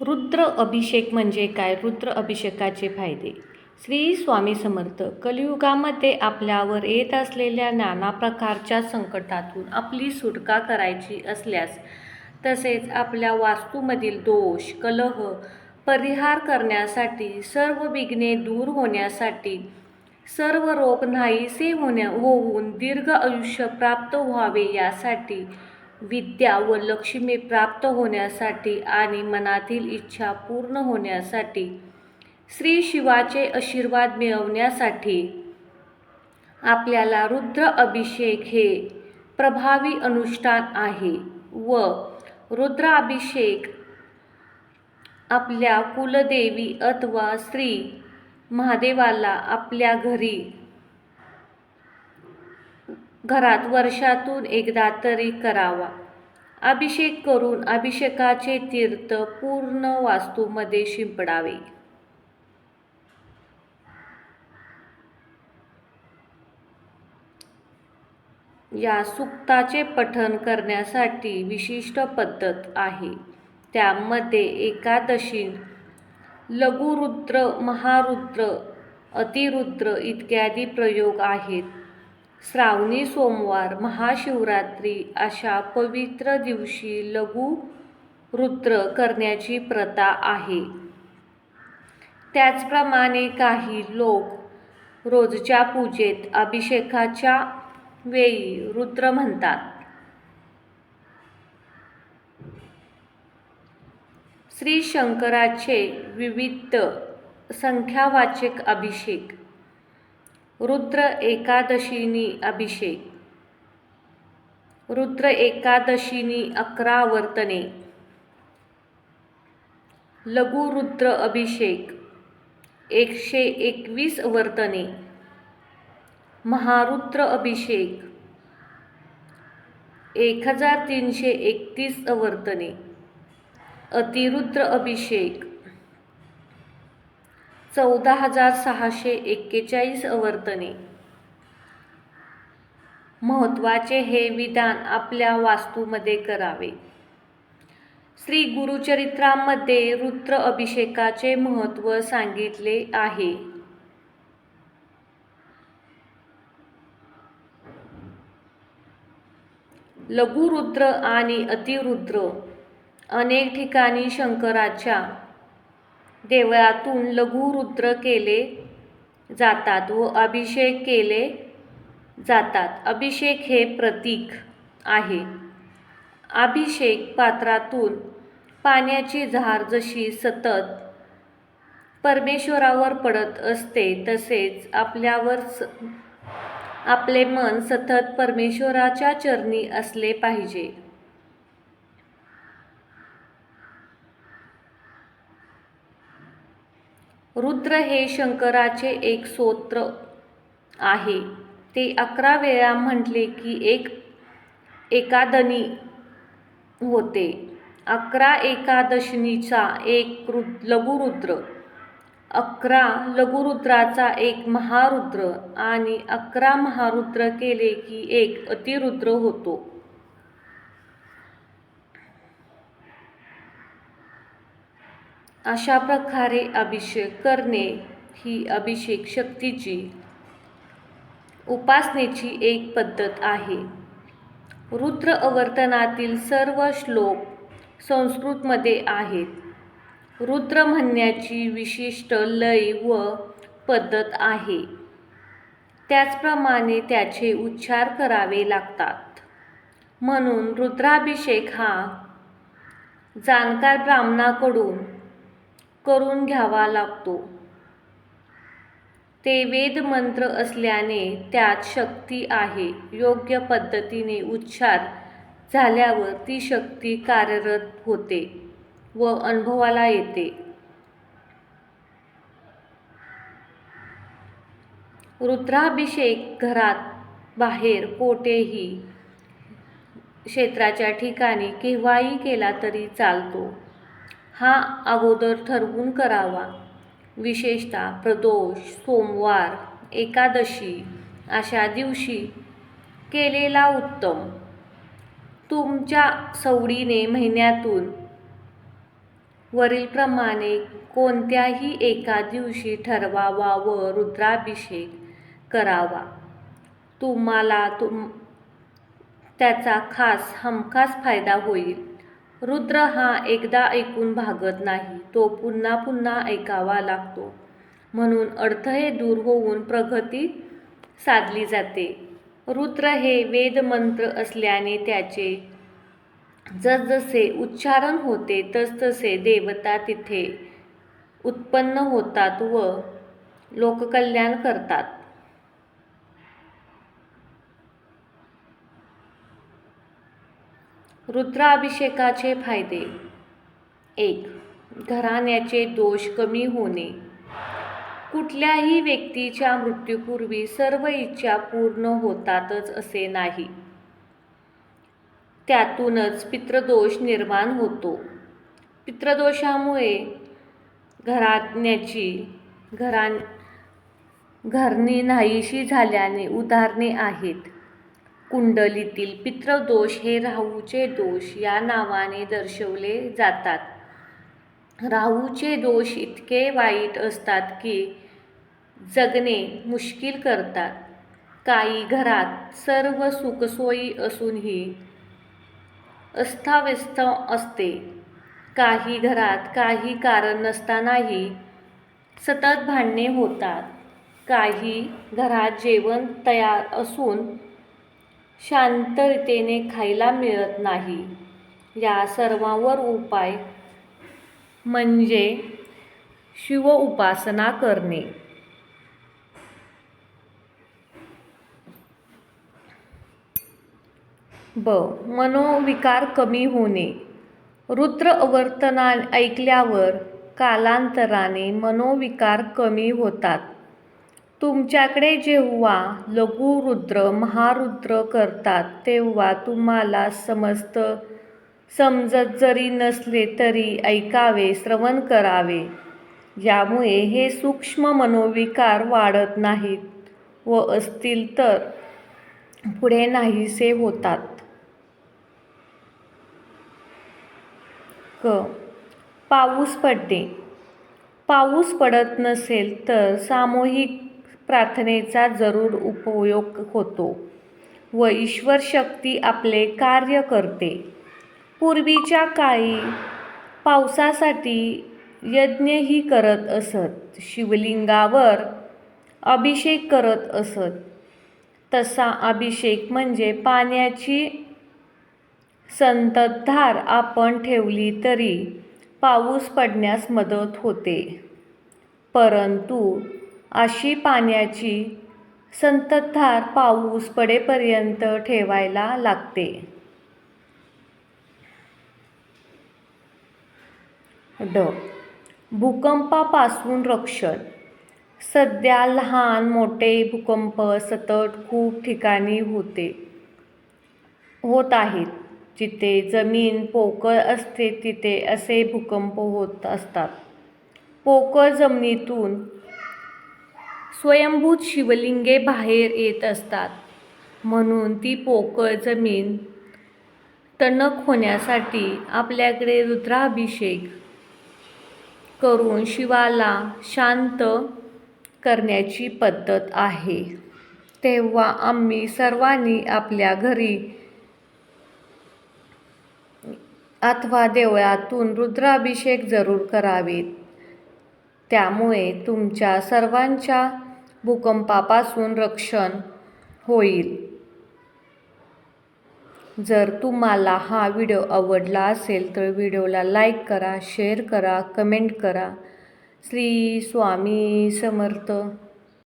रुद्र अभिषेक म्हणजे काय? रुद्र अभिषेकाचे फायदे. श्री स्वामी समर्थ कलियुगामध्ये आपल्यावर येत असलेल्या नाना प्रकारच्या संकटातून आपली सुटका करायची असल्यास तसेच आपल्या वास्तूमधील दोष कलह परिहार करण्यासाठी सर्व विघ्ने दूर होण्यासाठी सर्व रोग नाहीसे होण्या होऊन दीर्घ आयुष्य प्राप्त व्हावे यासाठी विद्या व लक्ष्मी प्राप्त होण्यासाठी आणि मनातील इच्छा पूर्ण होण्यासाठी श्री शिवाचे आशीर्वाद मिळवण्यासाठी आपल्याला रुद्र अभिषेक हे प्रभावी अनुष्ठान आहे व रुद्राभिषेक आपल्या कुलदेवी अथवा श्री महादेवाला आपल्या घरी घरात वर्षातून एकदा तरी करावा. अभिषेक करून अभिषेकाचे तीर्थ पूर्ण वास्तूमध्ये शिंपडावे. या सुक्ताचे पठण करण्यासाठी विशिष्ट पद्धत आहे. त्यामध्ये एकादशी लघुरुद्र महारुद्र अतिरुद्र इत्यादी प्रयोग आहेत. श्रावणी सोमवार महाशिवरात्री अशा पवित्र दिवशी लघु रुद्र करण्याची प्रथा आहे. त्याचप्रमाणे काही लोक रोजच्या पूजेत अभिषेकाच्या वेळी रुद्र म्हणतात. श्री शंकराचे विविध संख्यावाचक अभिषेक रुद्र एकादशीनी अभिषेक. रुद्र एकादशीनी अकरा वर्तने. लघुरुद्र अभिषेक एकशे एकवीस वर्तने. महारुद्र अभिषेक एक हजार तीनशे एकतीस वर्तने. अतिरुद्र अभिषेक चौदा हजार सहाशे एक्केचाळीस अवर्तने महत्त्वाचे हे विधान आपल्या वास्तूमध्ये करावे. श्री गुरुचरित्रामध्ये रुद्र अभिषेकाचे महत्त्व सांगितले आहे. लघुरुद्र आणि अतिरुद्र अनेक ठिकाणी शंकराच्या देवळातून लघुरुद्र केले जातात व अभिषेक केले जातात. अभिषेक हे प्रतीक आहे. अभिषेक पात्रातून पाण्याची झार जशी सतत परमेश्वरावर पडत असते तसेच आपल्यावर स आपले मन सतत परमेश्वराच्या चरणी असले पाहिजे. रुद्र हे शंकराचे एक स्तोत्र आहे. ते अकरा वेळा म्हटले की एक एकादनी होते. अकरा एकादशनीचा एक रु लघुरुद्र. अकरा लघुरुद्राचा एक महारुद्र आणि अकरा महारुद्र केले की एक अतिरुद्र होतो. अशा प्रकारे अभिषेक करणे ही अभिषेक शक्तीची उपासनेची एक पद्धत आहे. रुद्र अवर्तनातील सर्व श्लोक संस्कृतमध्ये आहेत. रुद्र म्हणण्याची विशिष्ट लय व पद्धत आहे. त्याचप्रमाणे त्याचे उच्चार करावे लागतात. म्हणून रुद्राभिषेक हा जाणकार ब्राह्मणाकडून करून घ्यावा लागतो. ते वेद मंत्र असल्याने त्यात शक्ती आहे. योग्य पद्धतीने उच्चार झाल्यावर ती शक्ती कार्यरत होते व अनुभवाला येते. रुद्राभिषेक घरात बाहेर कोठेही क्षेत्राच्या ठिकाणी केव्हाही केला तरी चालतो. हा अगोदर ठरवून करावा. विशेषतः प्रदोष सोमवार एकादशी अशा दिवशी केलेला उत्तम. तुमच्या सवडीने महिन्यातून वरीलप्रमाणे कोणत्याही एका दिवशी ठरवावा व रुद्राभिषेक करावा. तुम्हाला तुम त्याचा खास हमखास फायदा होईल. रुद्र हा एकदा ऐकून भागत नाही तो पुन्हा पुन्हा ऐकावा लागतो. म्हणून अडथळे दूर होऊन प्रगती साधली जाते. रुद्र हे वेदमंत्र असल्याने त्याचे जसजसे उच्चारण होते तसतसे देवता तिथे उत्पन्न होतात व लोककल्याण करतात. रुद्राभिषेकाचे फायदे. एक घराण्याचे दोष कमी होणे. कुठल्याही व्यक्तीच्या मृत्यूपूर्वी सर्व इच्छा पूर्ण होतातच असे नाही. त्यातूनच पितृदोष निर्माण होतो. पितृदोषामुळे घराण्याची घरा घरणी नाहीशी झाल्याने उदाहरणे आहेत. कुंडलीतील पितृदोष हे राहूचे दोष या नावाने दर्शवले जातात. राहूचे दोष इतके वाईट असतात की जगणे मुश्किल करतात. काही घरात सर्व सुखसोयी असूनही अस्ताव्यस्त असते. काही घरात काही कारण नसतानाही सतत भांडणे होतात. काही घरात जेवण तयार असून शांततेने खायला मिळत नाही. या सर्वांवर उपाय म्हणजे शिव उपासना करणे. ब. मनोविकार कमी होणे. रुद्र अवर्तना ऐकल्यावर कालांतराने मनोविकार कमी होतात. तुमच्याकडे जेव्हा लघुरुद्र महारुद्र करतात तेव्हा तुम्हाला समस्त समजत जरी नसले तरी ऐकावे श्रवण करावे. यामुळे हे सूक्ष्म मनोविकार वाढत नाहीत व असतील तर पुढे नाहीसे होतात. क. पाऊस पडणे. पाऊस पडत नसेल तर सामूहिक प्रार्थनेचा जरूर उपयोग होतो व ईश्वर शक्ती आपले कार्य करते. पूर्वीच्या काळी पावसासाठी यज्ञही करत असत शिवलिंगावर अभिषेक करत असत. तसा अभिषेक म्हणजे पाण्याची संततधार आपण ठेवली तरी पाऊस पडण्यास मदत होते. परंतु अशी पाण्याची संततधार पाऊस पडेपर्यंत ठेवायला लागते. ड. भूकंपापासून रक्षण. सध्या लहान मोठे भूकंप सतत खूप ठिकाणी होते. होत आहेत. जिथे जमीन पोकळ असते तिथे असे भूकंप होत असतात. पोकळ जमिनीतून स्वयंभूत शिवलिंगे बाहेर येत असतात. म्हणून ती पोकळ जमीन टणक होण्यासाठी आपल्याकडे रुद्राभिषेक करून शिवाला शांत करण्याची पद्धत आहे. तेव्हा आम्ही सर्वांनी आपल्या घरी अथवा देवळातून रुद्राभिषेक जरूर करावेत. त्यामुळे तुमच्या सर्वांच्या भूकंपापासून रक्षण होईल. जर तुम्हाला हा व्हिडिओ आवडला असेल तर व्हिडिओला लाईक करा शेअर करा कमेंट करा. श्री स्वामी समर्थ.